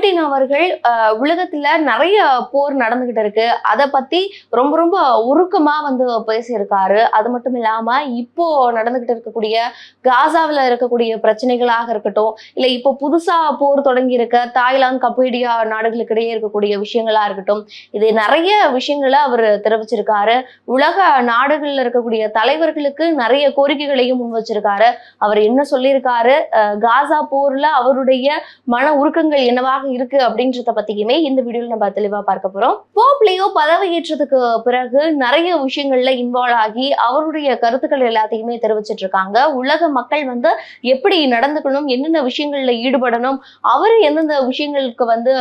Putin அவர்கள் உலகத்துல நிறைய போர் நடந்துகிட்டு இருக்கு. அதை பத்தி ரொம்ப ரொம்ப உருக்கமா வந்து பேசியிருக்காரு. அது மட்டும் இல்லாம இப்போ நடந்துகிட்டு இருக்கக்கூடிய காசாவில் இருக்கக்கூடிய பிரச்சனைகளாக இருக்கட்டும் இல்ல இப்போ புதுசா போர் தொடங்கி இருக்க தாய்லாந்து கப்பேடியா நாடுகளுக்கிடையே இருக்கக்கூடிய விஷயங்களா இருக்கட்டும் இது நிறைய விஷயங்களை அவர் தெரிவிச்சிருக்காரு. உலக நாடுகள்ல இருக்கக்கூடிய தலைவர்களுக்கு நிறைய கோரிக்கைகளையும் முன் வச்சிருக்காரு. அவர் என்ன சொல்லியிருக்காரு? அஹ் காசா போர்ல அவருடைய மன உருக்கங்கள் என்னவாக இருக்கு அப்படின்றத பத்தியுமே இந்த வீடியோல நம்ம தெளிவா பார்க்க போறோம். போப்லியோ பதவியேற்றதுக்கு பிறகு நிறைய விஷயங்கள்ல இன்வால்வ் ஆகி அவருடைய கருத்துக்கள் எல்லாத்தையுமே தெரிவிச்சிட்டு இருக்காங்க. உலக மக்கள் வந்து எப்படி நடந்துக்கணும் என்னென்ன விஷயங்கள்ல ஈடுபடணும் அவர் எந்தெந்த விஷயங்களுக்கு வந்து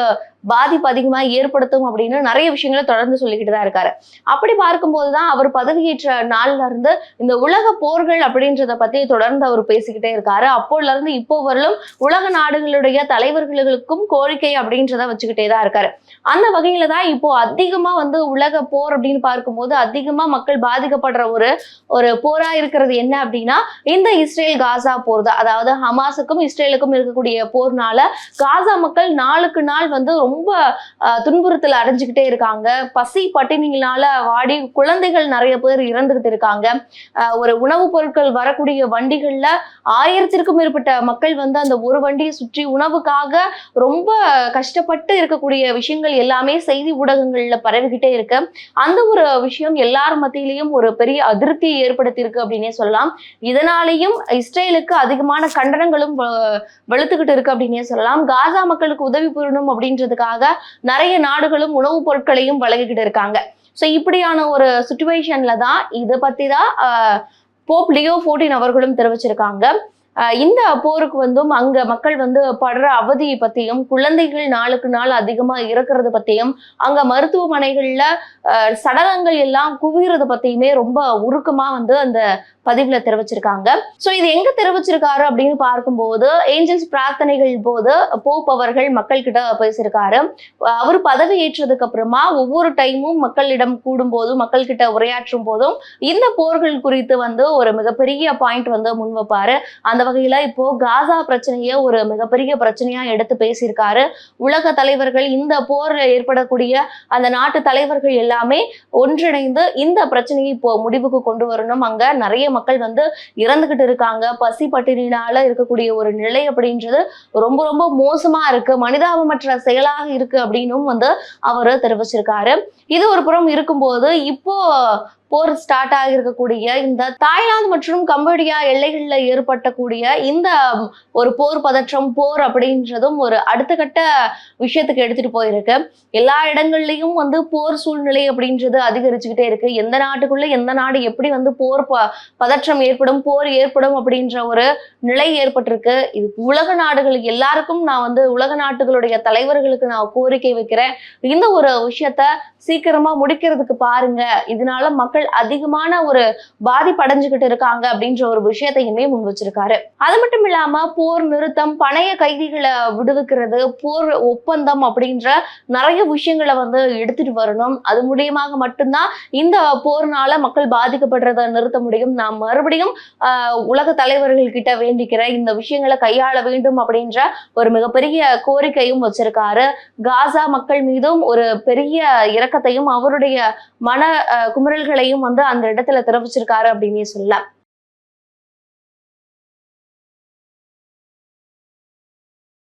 பாதிப்பு அதிகமா ஏற்படுத்தும் அப்படின்னு நிறைய விஷயங்களை தொடர்ந்து சொல்லிக்கிட்டு தான் இருக்காரு. அப்படி பார்க்கும்போது தான் அவர் பதவியேற்ற நாள்ல இருந்து இந்த உலக போர்கள் அப்படின்றத பத்தி தொடர்ந்து அவர் பேசிக்கிட்டே இருக்காரு. அப்போல இருந்து இப்போ வரலும் உலக நாடுகளுடைய தலைவர்களுக்கும் கோரிக்கை அப்படின்றத வச்சுக்கிட்டே தான் இருக்காரு. அந்த வகையில தான் இப்போ அதிகமா வந்து உலக போர் அப்படின்னு பார்க்கும்போது அதிகமா மக்கள் பாதிக்கப்படுற ஒரு ஒரு போரா இருக்கிறது என்ன அப்படின்னா இந்த இஸ்ரேல் காசா போர் தான். அதாவது ஹமாஸுக்கும் இஸ்ரேலுக்கும் இருக்கக்கூடிய போர்னால காசா மக்கள் நாளுக்கு நாள் வந்து ரொம்ப அஹ், துன்புறுத்தல் அடைஞ்சுக்கிட்டே இருக்காங்க. பசி பட்டினிகளால வாடி குழந்தைகள் நிறைய பேர் இறந்துகிட்டு இருக்காங்க. ஒரு உணவுப் பொருட்கள் வரக்கூடிய வண்டிகள்ல ஆயிரத்திற்கும் மேற்பட்ட மக்கள் வந்து அந்த ஒரு வண்டியை சுற்றி உணவுக்காக ரொம்ப கஷ்டப்பட்டு இருக்கக்கூடிய விஷயங்கள் எல்லாமே செய்தி ஊடகங்கள்ல பரவிக்கிட்டே இருக்கு. அந்த ஒரு விஷயம் எல்லார் மத்தியிலையும் ஒரு பெரிய அதிருப்தியை ஏற்படுத்தியிருக்கு அப்படின்னே சொல்லலாம். இதனாலையும் இஸ்ரேலுக்கு அதிகமான கண்டனங்களும் வ- வெளுத்துக்கிட்டு இருக்கு அப்படின்னே சொல்லலாம். காசா மக்களுக்கு உதவி புரியணும் அப்படின்றதுக்காக நிறைய நாடுகளும் உணவுப் பொருட்களையும் வழங்கிக்கிட்டு இருக்காங்க. ஸோ இப்படியான ஒரு சுச்சுவேஷன்ல தான் இதை பத்தி தான் போப் லியோ ஃபோர்டீன் அவர்களும் தெரிவிச்சிருக்காங்க. இந்த போருக்கு வந்தும் அங்க மக்கள் வந்து படுற அவதியை பத்தியும் குழந்தைகள் நாளுக்கு நாள் அதிகமா இறக்குறது பத்தியும் அங்க மருத்துவமனைகள்ல சடலங்கள் எல்லாம் குவியறது பத்தியுமே ரொம்ப உருக்கமா வந்து அந்த பதிவுல தெரிவிச்சிருக்காங்க. சோ இது எங்க தெரிவிச்சிருக்காரு அப்படின்னு பார்க்கும்போது ஏஞ்சல்ஸ் பிரார்த்தனைகள் போது போப் அவர்கள் மக்கள் கிட்ட பேசியிருக்காரு அவர் பதவி ஏற்றதுக்கு அப்புறமா ஒவ்வொரு டைமும் மக்களிடம் கூடும் போதும் மக்கள் கிட்ட உரையாற்றும் போதும் இந்த போர்கள் குறித்து வந்து ஒரு மிகப்பெரிய பாயிண்ட் வந்து முன் வைப்பாரு அந்த வகையில இப்போ காசா பிரச்சனையை ஒரு மிகப்பெரிய பிரச்சனையா எடுத்து பேசியிருக்காரு. உலக தலைவர்கள் இந்த போர் ஏற்படக்கூடிய அந்த நாட்டு தலைவர்கள் எல்லாமே ஒன்றிணைந்து இந்த பிரச்சனையை இப்போ முடிவுக்கு கொண்டு வரணும். அங்க நிறைய மக்கள் வந்து இறந்துகிட்டு இருக்காங்க. பசி பட்டினியினால இருக்கக்கூடிய ஒரு நிலை அப்படின்றது ரொம்ப ரொம்ப மோசமா இருக்கு. மனிதாபமற்ற செயலாக இருக்கு அப்படின்னும் வந்து அவர் தெரிவிச்சிருக்காரு. இது ஒரு புறம் இருக்கும்போது இப்போ போர் ஸ்டார்ட் ஆகியிருக்கக்கூடிய இந்த தாய்லாந்து மற்றும் கம்போடியா ஏற்பட்ட இருக்கக்கூடிய இந்த ஒரு போர் பதற்றம் போர் அப்படின்றதும் ஒரு அடுத்த கட்ட விஷயத்துக்கு எடுத்துட்டு போயிருக்கு. எல்லா இடங்கள்லயும் வந்து போர் சூழ்நிலை அப்படின்றது அதிகரிச்சுக்கிட்டே இருக்கு. எந்த நாட்டுக்குள்ள எந்த நாடு எப்படி வந்து போர் ப- பதற்றம் ஏற்படும் போர் ஏற்படும் அப்படின்ற ஒரு நிலை ஏற்பட்டிருக்கு. இது உலக நாடுகள் எல்லாருக்கும் நான் வந்து உலக நாட்டுகளுடைய தலைவர்களுக்கு நான் கோரிக்கை வைக்கிறேன். இந்த ஒரு விஷயத்த சீக்கிரமா முடிக்கிறதுக்கு பாருங்க. இதனால மக்கள் அதிகமான ஒரு பாதிப்படைஞ்சுக்கிட்டு இருக்காங்க அப்படின்ற ஒரு விஷயத்தையுமே முன் வச்சிருக்காரு. அது மட்டும் இல்லாம போர் நிறுத்தம் பணைய கைதிகளை விடுவிக்கிறது போர் ஒப்பந்தம் அப்படின்ற நிறைய விஷயங்களை வந்து எடுத்துட்டு வரணும். அது மூலியமாக மட்டும்தான் இந்த போர்னால மக்கள் பாதிக்கப்படுறதை நிறுத்த முடியும். நான் மறுபடியும் ஆஹ், உலக தலைவர்கள் கிட்ட வேண்டிக்கிறேன். இந்த விஷயங்களை கையாள வேண்டும் அப்படின்ற ஒரு மிகப்பெரிய கோரிக்கையும் வச்சிருக்காரு. காசா மக்கள் மீதும் ஒரு பெரிய இரக்கத்தையும் அவருடைய மன குமுறல்களையும் வந்து அந்த இடத்துல தெரிவிச்சிருக்காரு அப்படின்னே சொல்லலாம்.